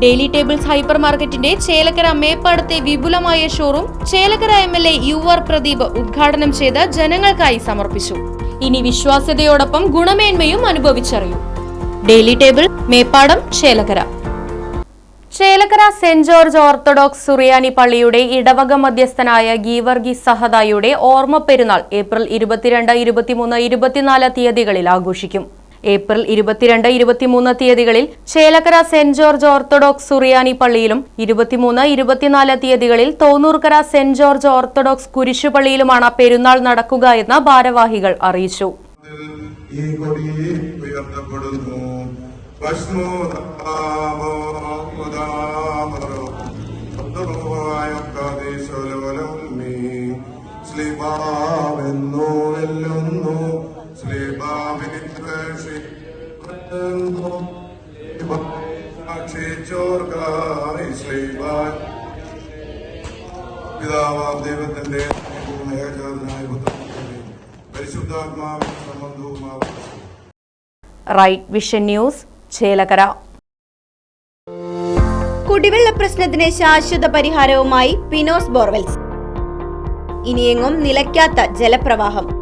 Daily tables hyper മാർക്കറ്റിന്റെ ചേലക്കര മേപ്പാടത്തെ വിപുലമായ showroom Chelakkara M L A U R Pradeep ഉദ്ഘാടനം ചെയ്ത് ജനങ്ങൾക്കായി സമർപ്പിച്ചു. ഇനി വിശ്വാസ്യതയോടൊപ്പം ഗുണമേന്മയും അനുഭവിച്ചറിയൂ. Daily table Meppadam Chelakkara. Chelakkara saint George orthodox സുറിയാനി പള്ളിയുടെ ഇടവക മധ്യസ്ഥനായ ഗീവർഗി സഹദായുടെ ഓർമ്മ പെരുന്നാൾ ഏപ്രിൽ ഇരുപത്തിരണ്ട് ഇരുപത്തിമൂന്ന് ഇരുപത്തിനാല് തീയതികളിൽ ആഘോഷിക്കും. ഏപ്രിൽ ഇരുപത്തിരണ്ട് ഇരുപത്തിമൂന്ന് തീയതികളിൽ ചേലക്കര സെന്റ് ജോർജ് ഓർത്തഡോക്സ് സുറിയാനി പള്ളിയിലും ഇരുപത്തിമൂന്ന് ഇരുപത്തിനാല് തീയതികളിൽ തോന്നൂർക്കര സെന്റ് ജോർജ് ഓർത്തഡോക്സ് കുരിശു പള്ളിയിലുമാണ് പെരുന്നാൾ നടക്കുക എന്ന് ഭാരവാഹികൾ അറിയിച്ചു. വെല്ലുന്നു റൈറ്റ് വിഷൻ ന്യൂസ് ചേലകര കുടിവെള്ള പ്രശ്നത്തിന് ശാശ്വത പരിഹാരവുമായി പിനോസ് ബോർവെൽസ്. ഇനിയെങ്ങും നിലയ്ക്കാത്ത ജലപ്രവാഹം.